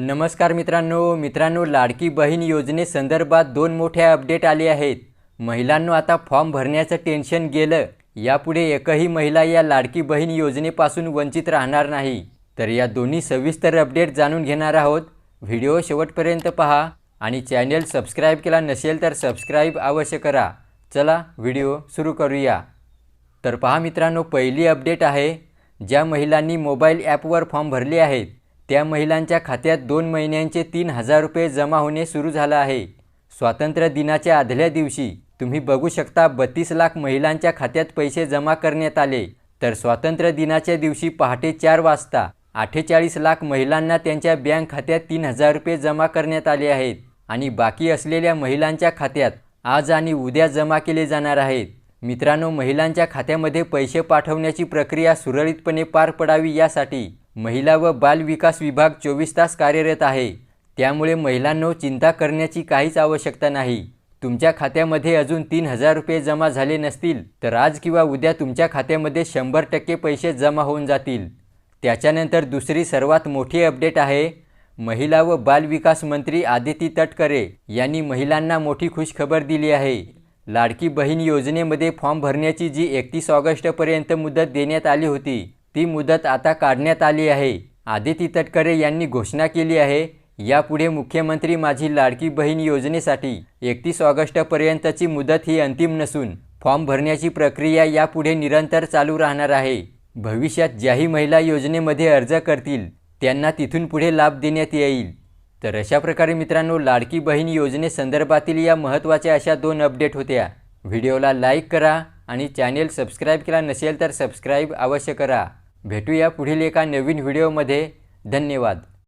नमस्कार मित्रांनो मित्रांनो लाडकी बहीण योजनेसंदर्भात दोन मोठ्या अपडेट आले आहेत. महिलांनो आता फॉर्म भरण्याचं टेन्शन गेलं. यापुढे एकही महिला या लाडकी बहीण योजनेपासून वंचित राहणार नाही. तर या दोन्ही सविस्तर अपडेट जाणून घेणार आहोत. व्हिडिओ शेवटपर्यंत पहा आणि चॅनेल सबस्क्राईब केला नसेल तर सबस्क्राईब अवश्य करा. चला व्हिडिओ सुरू करूया. तर पहा मित्रांनो पहिली अपडेट आहे. ज्या महिलांनी मोबाईल ॲपवर फॉर्म भरले आहेत त्या महिलांच्या खात्यात दोन महिन्यांचे तीन हजार रुपये जमा होणे सुरू झालं आहे. स्वातंत्र्य दिनाच्या आदल्या दिवशी तुम्ही बघू शकता बत्तीस लाख महिलांच्या खात्यात पैसे जमा करण्यात आले. तर स्वातंत्र्य दिनाच्या दिवशी पहाटे चार वाजता अठ्ठेचाळीस लाख महिलांना त्यांच्या बँक खात्यात तीन हजार रुपये जमा करण्यात आले आहेत आणि बाकी असलेल्या महिलांच्या खात्यात आज आणि उद्या जमा केले जाणार आहेत. मित्रांनो महिलांच्या खात्यामध्ये पैसे पाठवण्याची प्रक्रिया सुरळीतपणे पार पडावी यासाठी महिला व बाल विकास विभाग चोवीस तास कार्यरत आहे. त्यामुळे महिलांनो चिंता करण्याची काहीच आवश्यकता नाही. तुमच्या खात्यामध्ये अजून तीन हजार रुपये जमा झाले नसतील तर आज किंवा उद्या तुमच्या खात्यामध्ये शंभर टक्के पैसे जमा होऊन जातील. त्याच्यानंतर दुसरी सर्वात मोठी अपडेट आहे. महिला व बाल विकास मंत्री आदिती तटकरे यांनी महिलांना मोठी खुशखबर दिली आहे. लाडकी बहीण योजनेमध्ये फॉर्म भरण्याची जी एकतीस ऑगस्टपर्यंत मुदत देण्यात आली होती ती मुदत आता काढण्यात आली आहे. आदिती तटकरे यांनी घोषणा केली आहे. यापुढे मुख्यमंत्री माझी लाडकी बहीण योजनेसाठी एकतीस ऑगस्टपर्यंतची मुदत ही अंतिम नसून फॉर्म भरण्याची प्रक्रिया यापुढे निरंतर चालू राहणार आहे. भविष्यात ज्याही महिला योजनेमध्ये अर्ज करतील त्यांना तिथून पुढे लाभ देण्यात येईल. तर अशा प्रकारे मित्रांनो लाडकी बहीण योजनेसंदर्भातील या महत्त्वाच्या अशा दोन अपडेट होत्या. व्हिडिओला लाईक करा आणि चॅनेल सबस्क्राईब केला नसेल तर सबस्क्राईब अवश्य करा. भेटूया पुढील एका नवीन व्हिडिओमध्ये. धन्यवाद.